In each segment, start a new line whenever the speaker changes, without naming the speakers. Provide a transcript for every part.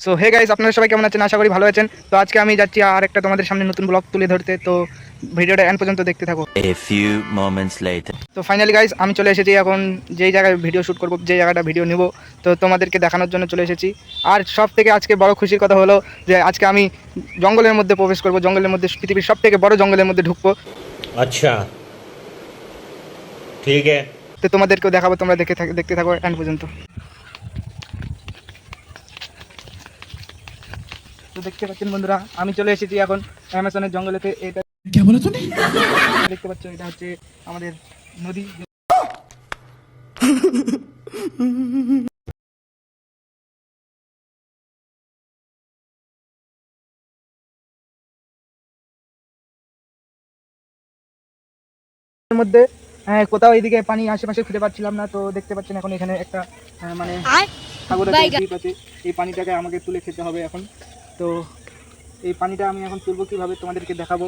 So hey guys আপনারা সবাই কেমন আছেন? আশা করি ভালো আছেন। তো আজকে আমি যাচ্ছি আর একটা তোমাদের সামনে নতুন ব্লগ তুলে ধরতে। তো ভিডিওটা এন্ড পর্যন্ত দেখতে থাকো।
এ ফিউ মোমেন্টস লেটার
তো ফাইনালি গাইজ আমি চলে এসেছি এখন যেই জায়গায় ভিডিও শ্যুট করব যেই জায়গাটা ভিডিও নিব। তো তোমাদেরকে দেখানোর জন্য চলে এসেছি। আর সব থেকে আজকে বড় খুশির কথা হলো যে আজকে আমি জঙ্গলের মধ্যে প্রবেশ করব জঙ্গলের মধ্যে পৃথিবীর সব থেকে বড় জঙ্গলের মধ্যে ঢুকবো।
আচ্ছা। ঠিক আছে।
তো তোমাদেরকেও দেখাবো তোমরা দেখে দেখতে থাকো এন্ড পর্যন্ত। তো দেখতে পাচ্ছেন বন্ধুরা আমি চলে এসেছি এখন অ্যামাজনের জঙ্গলেতে। এটা
কে বলে তুমি
দেখতে পাচ্ছ এটা হচ্ছে আমাদের নদী। মধ্যে হ্যাঁ কোথাও এইদিকে পানি আশেপাশে খুঁজে পাচ্ছিলাম না তো দেখতে পাচ্ছেন এখন এখানে একটা হ্যাঁ, মানে সাগরের এই পানিটাকে আমাকে তুলে খেতে হবে এখন। তো এই পানিটা আমি এখন তুলবো কীভাবে তোমাদেরকে দেখাবো।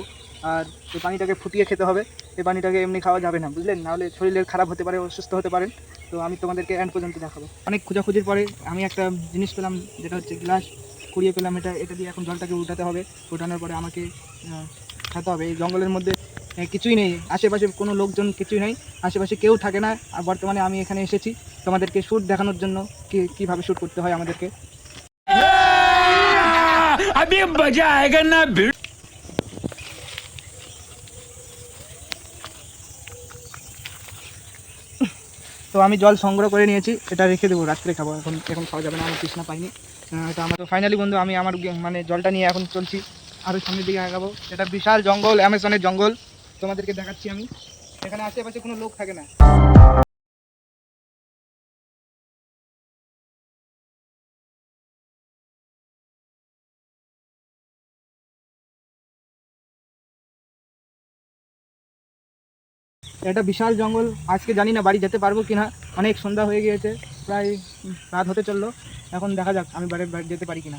আর এই পানিটাকে ফুটিয়ে খেতে হবে। এই পানিটাকে এমনি খাওয়া যাবে না, বুঝলেন? নাহলে শরীরের খারাপ হতে পারে, অসুস্থ হতে পারেন। তো আমি তোমাদেরকে এন্ড পর্যন্ত দেখাবো। অনেক খোঁজাখুঁজির পরে আমি একটা জিনিস পেলাম, যেটা হচ্ছে গ্লাস কুড়িয়ে পেলাম। এটা এটা দিয়ে এখন জলটাকে উঠাতে হবে। উঠানোর পরে আমাকে খেতে হবে। এই জঙ্গলের মধ্যে কিছুই নেই। আশেপাশে কোনো লোকজন কিছুই নেই। আশেপাশে কেউ থাকে না। আর বর্তমানে আমি এখানে এসেছি তোমাদেরকে শ্যুট দেখানোর জন্য, কি, কীভাবে শ্যুট করতে হয় আমাদেরকে।
अभी मजा आएगा ना भिड़
তো আমি জল সংগ্রহ করে নিয়েছি এটা রেখে দেবো রাত্রে খাবো এখন এখন খাওয়া যাবে না আমার তৃষ্ণা পাইনি আহ, এটা আমার তো ফাইনালি বন্ধু আমি আমার গে- মানে জলটা নিয়ে এখন চলছি আরও সামনের দিকে আগাবো এটা বিশাল জঙ্গল অ্যামাজনের জঙ্গল তোমাদেরকে দেখাচ্ছি আমি এখানে আশেপাশে কোনো লোক থাকে না এটা বিশাল জঙ্গল। আজকে জানি না বাড়ি যেতে পারব কিনা। অনেক সন্ধ্যা হয়ে গিয়েছে। প্রায় রাত হতে চলল। এখন দেখা যাক আমি বাড়ি যেতে পারি কিনা।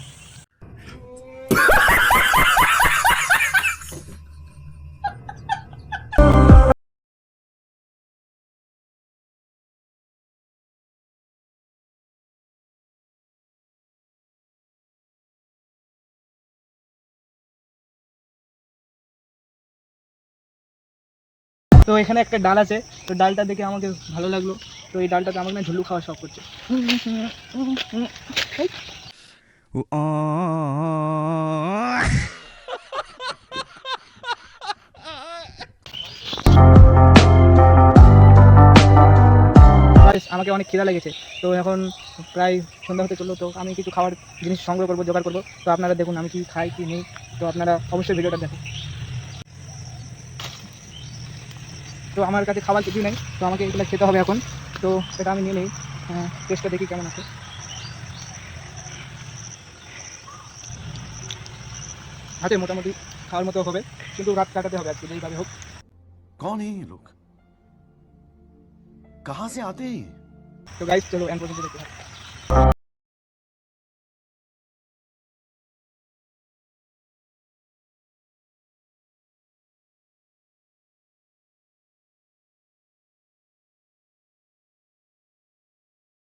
তো এখানে একটা ডাল আছে তো ডালটা দেখে আমাকে ভালো লাগল। তো এই ডালটাতে আমাকে না ঝুলু খাওয়া শখ করছে। আমাকে অনেক খিদা লেগেছে। তো এখন প্রায় সন্ধ্যা হতে চলল তো আমি কিছু খাওয়ার জিনিস সংগ্রহ করব জোগাড় করব। তো আপনারা দেখুন আমি কি খাই কি নেই। তো আপনারা অবশ্যই ভিডিওটা দেখুন। তো আমার কাছে খাবার কিছু নেই তো আমাকে এগুলো খেতে হবে এখন। তো সেটা আমি নিয়ে নিই। টেস্টটা হ্যাঁ, দেখি কেমন আছে। হাতে মোটামুটি খাওয়ার মতো হবে কিন্তু রাত কাটাতে হবে আজকে যেইভাবে হোক।
কন এই লোক কাহা সে আতে
তো গাইস চলো এন্ড পর্যন্ত দেখতে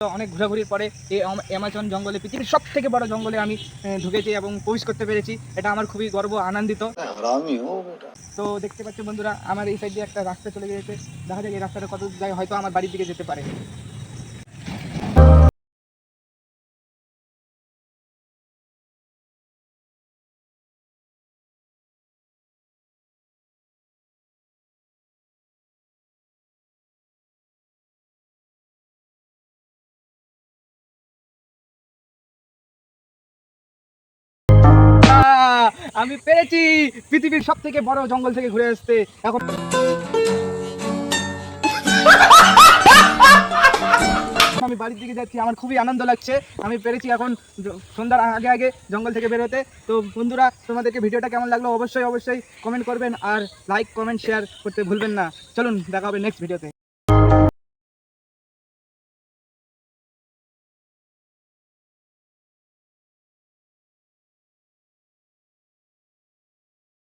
অনেক ঘোরাঘুরির পরে এই অ্যামাজন জঙ্গলে, পৃথিবীর সব থেকে বড় জঙ্গলে আমি ঢুকেছি এবং প্রবেশ করতে পেরেছি। এটা আমার খুবই গর্ব, আনন্দিত। তো দেখতে পাচ্ছি বন্ধুরা, আমার এই সাইড দিয়ে একটা রাস্তা চলে গেছে দেখা যায় এই রাস্তাটা কত যায়, হয়তো আমার বাড়ির দিকে যেতে পারে। আমি পেরেছি পৃথিবীর সব থেকে বড় জঙ্গল থেকে ঘুরে আসতে। এখন আমি বাড়ির দিকে যাচ্ছি, আমার খুবই আনন্দ লাগছে। আমি পেরেছি এখন সন্ধ্যার আগে আগে জঙ্গল থেকে বেরোতে। তো বন্ধুরা, তোমাদেরকে ভিডিওটা কেমন লাগল অবশ্যই অবশ্যই কমেন্ট করবেন আর লাইক কমেন্ট শেয়ার করতে ভুলবেন না। চলুন, দেখা হবে নেক্সট ভিডিওতে